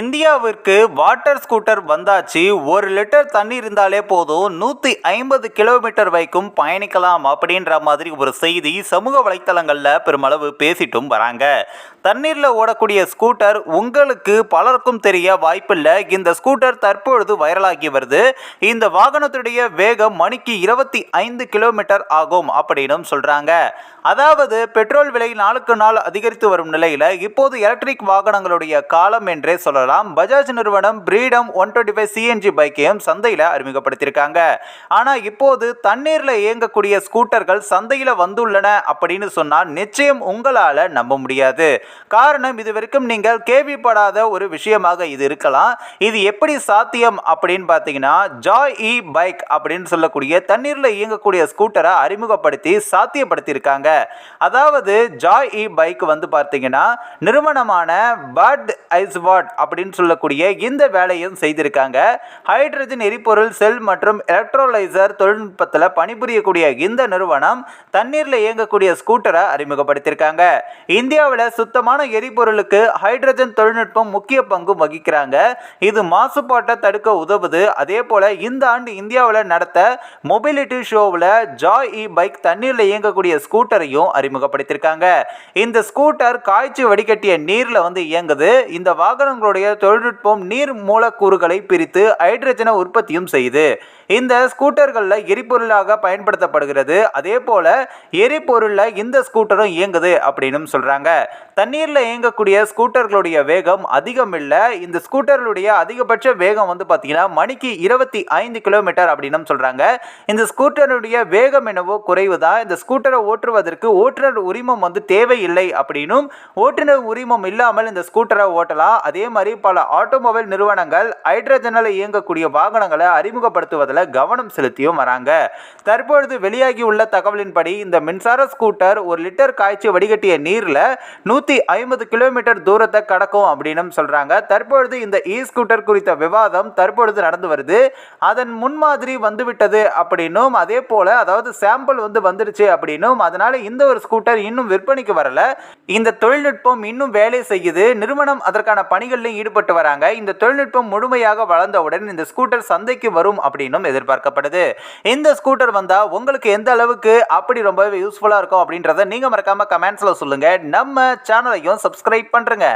இந்தியாவிற்கு water scooter வந்தாச்சு. ஒரு லிட்டர் தண்ணி இருந்தாலே போதும். நூற்றி ஐம்பது கிலோமீட்டர் வரைக்கும் பயணிக்கலாம் அப்படின்ற மாதிரி ஒரு செய்தி சமூக வலைத்தளங்களில் பெருமளவு பேசிட்டும் வராங்க. தண்ணீரில் ஓடக்கூடிய ஸ்கூட்டர் உங்களுக்கு பலருக்கும் தெரிய வாய்ப்பில்லை. இந்த ஸ்கூட்டர் தற்பொழுது வைரலாகி வருது. இந்த வாகனத்துடைய வேகம் மணிக்கு இருபத்தி ஐந்து கிலோமீட்டர் ஆகும் அப்படின்னும் சொல்கிறாங்க அதாவது பெட்ரோல் விலை நாளுக்கு நாள் அதிகரித்து வரும் நிலையில் இப்போது எலக்ட்ரிக் வாகனங்களுடைய காலம் என்றே சொல்லலாம். பஜாஜ் நிறுவனம் freedom one twenty five CNG பைக்கையும் சந்தையில் அறிமுகப்படுத்தியிருக்காங்க. ஆனால் இப்போது தண்ணீரில் இயங்கக்கூடிய ஸ்கூட்டர்கள் சந்தையில் வந்துள்ளன அப்படின்னு சொன்னால் நிச்சயம் உங்களால் நம்ப முடியாது. காரணம் இது வரைக்கும் நீங்கள் கேள்விப்படாத ஒரு விஷயமாக இது இருக்கலாம். இது எப்படி சாத்தியம் அப்படின்னு பார்த்தீங்கன்னா ஜாய் இ பைக் அப்படின்னு சொல்லக்கூடிய தண்ணீரில் இயங்கக்கூடிய ஸ்கூட்டரை அறிமுகப்படுத்தி சாத்தியப்படுத்தியிருக்காங்க. அதாவது ஜாய் இ பைக் வந்து பார்த்தீங்கன்னா நிறுவனமான பட் ஐஸ்வாட் அப்படின்னு சொல்லக்கூடிய இந்த வேலையும் செய்திருக்காங்க. ஹைட்ரஜன் எரிபொருள் செல் மற்றும் எலக்ட்ரோலைசர் தொழில்நுட்பத்தில் பணிபுரியக்கூடிய இந்த நிறுவனம் தண்ணீரில் இயங்கக்கூடிய ஸ்கூட்டரை அறிமுகப்படுத்தியிருக்காங்க. இந்தியாவில் சுத்தமான எரிபொருளுக்கு ஹைட்ரஜன் தொழில்நுட்பம் முக்கிய பங்கு வகிக்கிறாங்க. இது மாசுபாட்டை தடுக்க உதவுது. அதே போல இந்த ஆண்டு இந்தியாவில் நடத்த மொபிலிட்டி ஷோவில் ஜாய் இ பைக் தண்ணீரில் இயங்கக்கூடிய ஸ்கூட்டரையும் அறிமுகப்படுத்தியிருக்காங்க இந்த ஸ்கூட்டர் காய்ச்சி வடிகட்டிய நீரில் வந்து இயங்குது. இந்த வாகனங்களுடைய தொழில்நுட்பம் நீர் மூலக்கூறுகளை பிரித்து ஹைட்ரஜனை உற்பத்தியும் செய்யுது. இந்த ஸ்கூட்டர்களில் எரிபொருளாக பயன்படுத்தப்படுகிறது. அதே போல எரிபொருளில் இந்த ஸ்கூட்டரும் இயங்குது அப்படின்னு சொல்கிறாங்க தண்ணீரில் இயங்கக்கூடிய ஸ்கூட்டர்களுடைய வேகம் அதிகம் இல்லை இந்த ஸ்கூட்டர்களுடைய அதிகபட்ச வேகம் வந்து பார்த்தீங்கன்னா மணிக்கு இருபத்தி ஐந்து கிலோமீட்டர் அப்படின்னு சொல்கிறாங்க இந்த ஸ்கூட்டருடைய வேகம் என்னவோ குறைவு தான் இந்த ஸ்கூட்டரை ஓட்டுவதற்கு ஓட்டுநர் உரிமம் வந்து தேவையில்லை அப்படின்னும் ஓட்டுநர் உரிமம் இல்லாமல் இந்த ஸ்கூட்டரை ஓட்டலாம். அதே மாதிரி பல ஆட்டோமொபைல் நிறுவனங்கள் ஹைட்ரஜனில் இயங்கக்கூடிய வாகனங்களை அறிமுகப்படுத்துவதில் கவனம் செலுத்தியும் வராங்க. தற்பொழுது வெளியாகி உள்ள தகவலின்படி இந்த மின்சார ஸ்கூட்டர் ஒரு லிட்டர் காய்ச்சி வடிகட்டிய நீரில் நூற்றி ஐம்பது கிலோமீட்டர் தூரத்தை கடக்கும் அப்படின்னு சொல்கிறாங்க தற்பொழுது இந்த இ ஸ்கூட்டர் குறித்த விவாதம் தற்பொழுது நடந்து வருது. அதன் முன்மாதிரி வந்துவிட்டது அப்படின்னும் அதே போல் அதாவது சாம்பிள் வந்து வந்துடுச்சு அப்படின்னும் அதனால் இந்த ஒரு ஸ்கூட்டர் இன்னும் விற்பனைக்கு வரல. இந்த தொழில்நுட்பம் இன்னும் வேலை செய்யுது. நிறுவனம் அதற்கான பணிகளிலும் ஈடுபட்டு வராங்க. இந்த தொழில்நுட்பம் முழுமையாக வளர்ந்தவுடன் இந்த ஸ்கூட்டர் சந்தைக்கு வரும் அப்படின்னும் எதிர்பார்க்கப்படுது. இந்த ஸ்கூட்டர் வந்தால் உங்களுக்கு எந்த அளவுக்கு அப்படி ரொம்பவே யூஸ்ஃபுல்லாக இருக்கும் அப்படின்றத நீங்கள் மறக்காமல் கமெண்ட்ஸில் சொல்லுங்கள் நம்ம சேனல் சேனலையும் சப்ஸ்கிரைப் பண்ணுறங்க